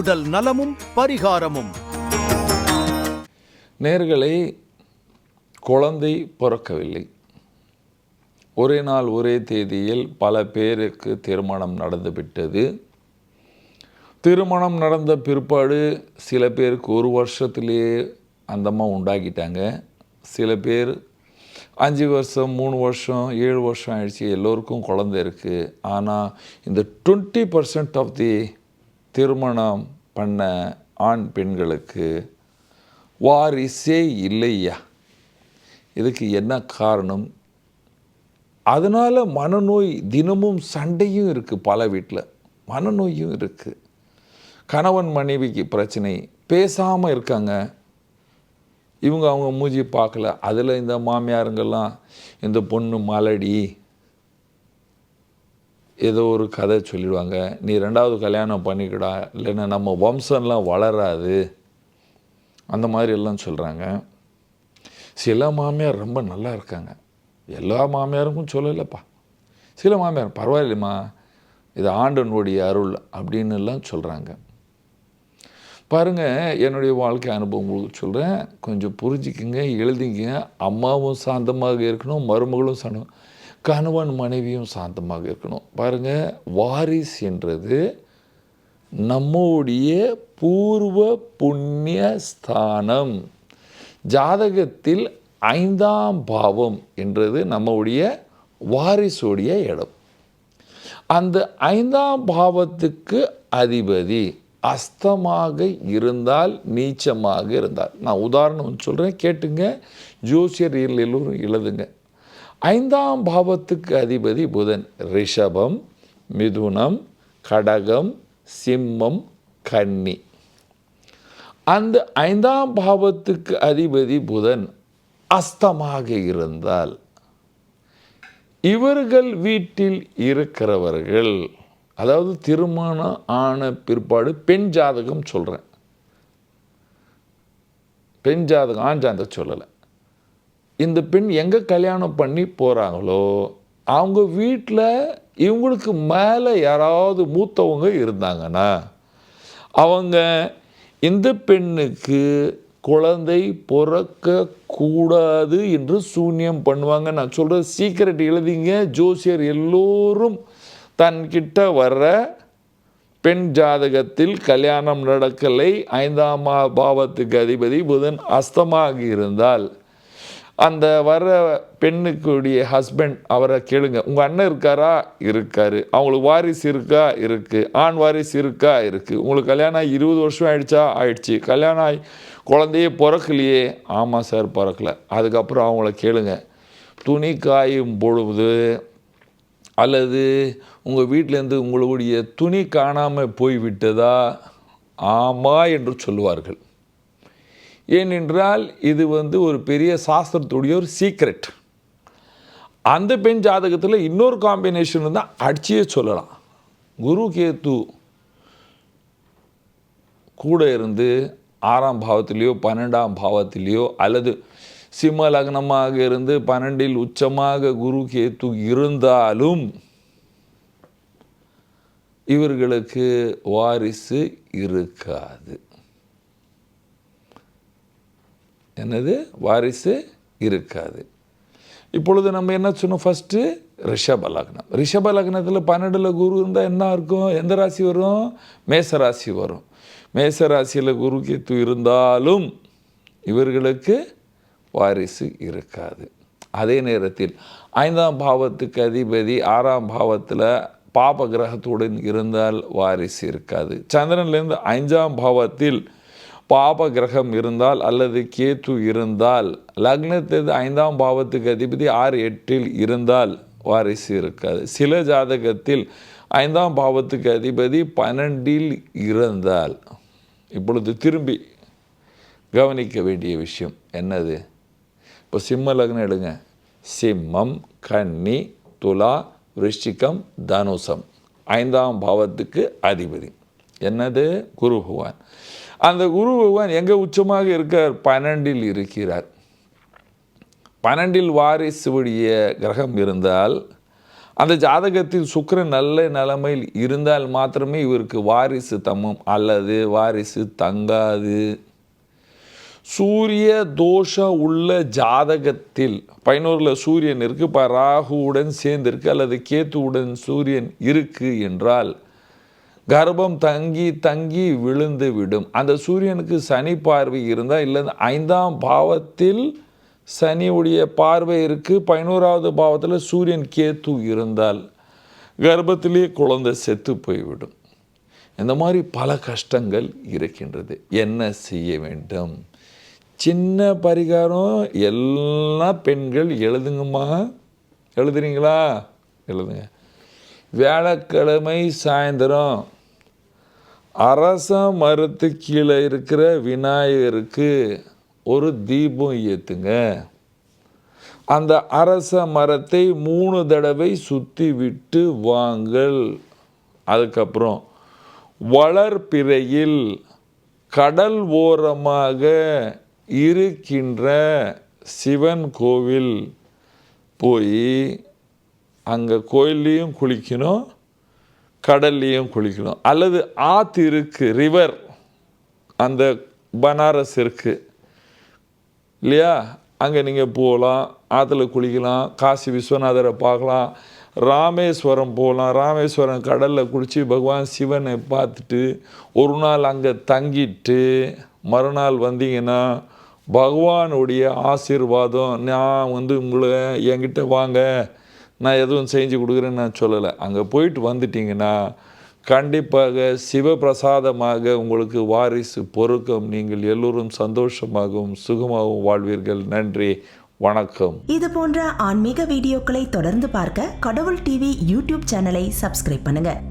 உடல் நலமும் பரிகாரமும். நேர்களை குழந்தை பிறக்கவில்லை. ஒரே நாள் ஒரே தேதியில் பல பேருக்கு திருமணம் நடந்துவிட்டது. திருமணம் நடந்த பிற்பாடு சில பேருக்கு ஒரு வருஷத்துலேயே அந்தம்மா உண்டாக்கிட்டாங்க. சில பேர் அஞ்சு வருஷம் மூணு வருஷம் ஏழு வருஷம் ஆயிடுச்சு. எல்லோருக்கும் குழந்தை இருக்குது ஆனால் இந்த டுவெண்ட்டி பர்சன்ட் ஆஃப் தி திருமணம் பண்ண ஆண் பெண்களுக்கு வாரிசே இல்லையா? இதுக்கு என்ன காரணம்? அதனால் மனநோய் தினமும் சண்டையும் இருக்குது பல வீட்டில் மனநோயும் இருக்குது கணவன் மனைவிக்கு பிரச்சனை. பேசாமல் இருக்காங்க. இவங்க அவங்க மூஞ்சி பார்க்கல. அதில் இந்த மாமியாருங்கெல்லாம் இந்த பொண்ணு மலடி. ஏதோ ஒரு கதை சொல்லிடுவாங்க. நீ ரெண்டாவது கல்யாணம் பண்ணிக்கடா இல்லைன்னா நம்ம வம்சம்லாம் வளராது. அந்த மாதிரி எல்லாம் சொல்கிறாங்க சில மாமியார் ரொம்ப நல்லா இருக்காங்க. எல்லா மாமியாருக்கும் சொல்லலைப்பா. சில மாமியார் பரவாயில்லைம்மா இது ஆண்டனுடைய அருள் அப்படின்னு எல்லாம் சொல்கிறாங்க பாருங்கள் என்னுடைய வாழ்க்கை அனுபவம் உங்களுக்கு சொல்கிறேன் கொஞ்சம் புரிஞ்சுக்குங்க எழுதிங்க அம்மாவும் சாந்தமாக இருக்கணும் மருமகளும் சாந்தம் கணவன் மனைவியும் சாந்தமாக இருக்கணும். பாருங்கள் வாரிஸ் என்றது நம்முடைய பூர்வ புண்ணிய ஸ்தானம். ஜாதகத்தில் ஐந்தாம் பாவம் என்றது நம்முடைய வாரிசுடைய இடம். அந்த ஐந்தாம் பாவத்துக்கு அதிபதி அஸ்தமாக இருந்தால் நீச்சமாக இருந்தால் நான் உதாரணம் சொல்கிறேன் கேட்டுங்க. ஜோசியர் எல்லோரும் எழுதுங்க. ஐந்தாம் பாவத்துக்கு அதிபதி புதன். ரிஷபம் மிதுனம் கடகம் சிம்மம் கன்னி. அந்த ஐந்தாம் பாவத்துக்கு அதிபதி புதன் அஸ்தமாக இருந்தால் இவர்கள் வீட்டில் இருக்கிறவர்கள் அதாவது திருமணம் ஆன பிற்பாடு பெண் ஜாதகம் சொல்கிறேன் பெண் ஜாதகம் ஆண் ஜாதகம் சொல்லலை. இந்த பெண் எங்கே கல்யாணம் பண்ணி போகிறாங்களோ அவங்க வீட்டில் இவங்களுக்கு மேலே யாராவது மூத்தவங்க இருந்தாங்கன்னா அவங்க இந்த பெண்ணுக்கு குழந்தை பிறக்க கூடாது என்று சூன்யம் பண்ணுவாங்க. நான் சொல்கிற சீக்கிரட் எழுதிங்க. ஜோசியர் எல்லோரும் தன்கிட்ட வர்ற பெண் ஜாதகத்தில் கல்யாணம் நடக்கலை. ஐந்தாம் பாவத்துக்கு அதிபதி புதன் அஸ்தமாகி இருந்தால் அந்த வர்ற பெண்ணுக்குடைய ஹஸ்பண்ட் அவரை கேளுங்க. உங்கள் அண்ணன் இருக்காரா? இருக்கார். அவங்களுக்கு வாரிசு இருக்கா? இருக்குது ஆண் வாரிசு இருக்கா? இருக்குது உங்களுக்கு கல்யாணம் ஆகி இருபது வருஷம் ஆயிடுச்சா? ஆயிடுச்சு. கல்யாணம் ஆகி குழந்தையே பிறக்கலையே. ஆமாம் சார் பிறக்கல. அதுக்கப்புறம் அவங்கள கேளுங்க. துணி காயும் பொழுது அல்லது உங்கள் வீட்டிலேருந்து உங்களுடைய துணி காணாமல் போய்விட்டதா? ஆமா என்று சொல்லுவார்கள். ஏனென்றால் இது வந்து ஒரு பெரிய சாஸ்திரத்துடைய ஒரு சீக்ரெட் அந்த பெண் ஜாதகத்தில் இன்னொரு காம்பினேஷன் தான் அடிச்சியே சொல்லலாம். குரு கேத்து கூட இருந்து ஆறாம் பாவத்திலேயோ பன்னெண்டாம் பாவத்திலேயோ அல்லது சிம்ம லக்னமாக இருந்து பன்னெண்டில் உச்சமாக குரு கேத்து இருந்தாலும் இவர்களுக்கு வாரிசு இருக்காது. என்னது வாரிசு இருக்காது. இப்பொழுது நம்ம என்ன சொன்னோம்? ஃபஸ்ட்டு ரிஷப லக்னம். ரிஷப லக்னத்தில் பன்னெண்டில் குரு இருந்தால் என்ன இருக்கும்? எந்த ராசி வரும்? மேச ராசி வரும். மேச ராசியில் குரு கேத்து இருந்தாலும் இவர்களுக்கு வாரிசு இருக்காது. அதே நேரத்தில் ஐந்தாம் பாவத்துக்கு அதிபதி ஆறாம் பாவத்தில் பாப கிரகத்துடன் இருந்தால் வாரிசு இருக்காது. சந்திரன்லேருந்து ஐந்தாம் பாவத்தில் பாப கிரகம் இருந்தால் அல்லது கேத்து இருந்தால் லக்னத்தது ஐந்தாம் பாவத்துக்கு அதிபதி ஆறு எட்டில் இருந்தால் வாரிசு இருக்காது. சில ஜாதகத்தில் ஐந்தாம் பாவத்துக்கு அதிபதி பன்னெண்டில் இருந்தால் இப்பொழுது திரும்பி கவனிக்க வேண்டிய விஷயம் என்னது? இப்போ சிம்ம லக்னம் எடுங்க. சிம்மம் கன்னி துலா விருஷ்டிகம் தனுசம் ஐந்தாம் பாவத்துக்கு அதிபதி. என்னது? குரு பகவான். அந்த குரு பகவான் எங்கே உச்சமாக இருக்கார்? பன்னெண்டில் இருக்கிறார். பன்னெண்டில் வாரிசுடைய கிரகம் இருந்தால் அந்த ஜாதகத்தில் சுக்கரன் நல்ல நிலைமையில் இருந்தால் மாத்திரமே இவருக்கு வாரிசு தம்மும் அல்லது வாரிசு தங்காது. சூரிய தோஷம் உள்ள ஜாதகத்தில் பதினோரில் சூரியன் இருக்குது இப்போ ராகுவுடன் சேர்ந்திருக்கு அல்லது கேத்துவுடன் சூரியன் இருக்கு என்றால் கர்ப்பம் தங்கி தங்கி விழுந்து விடும். அந்த சூரியனுக்கு சனி பார்வை இருந்தால் இல்லை ஐந்தாம் பாவத்தில் சனியுடைய பார்வை இருக்குது பதினோராவது பாவத்தில் சூரியன் கேத்து இருந்தால் கர்ப்பத்திலேயே குழந்தை செத்து போய்விடும். இந்த மாதிரி பல கஷ்டங்கள் இருக்கின்றது. என்ன செய்ய வேண்டும்? சின்ன பரிகாரம் எல்லா பெண்கள் எழுதுங்கம்மா. எழுதுறீங்களா? எழுதுங்க. வியாழக்கிழமை சாயந்தரம். அரச மரத்து கீழே இருக்கிற விநாயகருக்கு ஒரு தீபம் ஏற்றுங்க அந்த அரச மரத்தை மூணு தடவை சுற்றி விட்டு வாங்கள் அதுக்கப்புறம் வளர்பிறையில் கடல் ஓரமாக இருக்கின்ற சிவன் கோவில் போய் அங்கே கோயில்லையும் குளிக்கணும். கடல்லையும் குளிக்கணும். அல்லது ஆத்து இருக்கு ரிவர் அந்த பனாரஸ் இருக்குது இல்லையா? அங்கே நீங்கள் போகலாம் ஆற்றுல குளிக்கலாம் காசி விஸ்வநாதரை பார்க்கலாம் ராமேஸ்வரம் போகலாம். ராமேஸ்வரம் கடலில் குளித்து பகவான் சிவனை பார்த்துட்டு ஒரு நாள் அங்கே தங்கிட்டு மறுநாள் வந்தீங்கன்னா பகவானுடைய ஆசீர்வாதம் நான் வந்து உங்களை என்கிட்ட வாங்க. நான் எதுவும் செஞ்சு கொடுக்குறேன்னு நான் சொல்லலை. அங்கே போயிட்டு வந்துட்டீங்கன்னா கண்டிப்பாக சிவபிரசாதமாக உங்களுக்கு வாரிசு பொருக்கம் நீங்கள் எல்லோரும் சந்தோஷமாகவும் சுகமாகவும் வாழ்வீர்கள். நன்றி. வணக்கம். இது போன்ற ஆன்மீக வீடியோக்களை தொடர்ந்து பார்க்க கடவுள் டிவி யூடியூப் சேனலை சப்ஸ்கிரைப் பண்ணுங்க.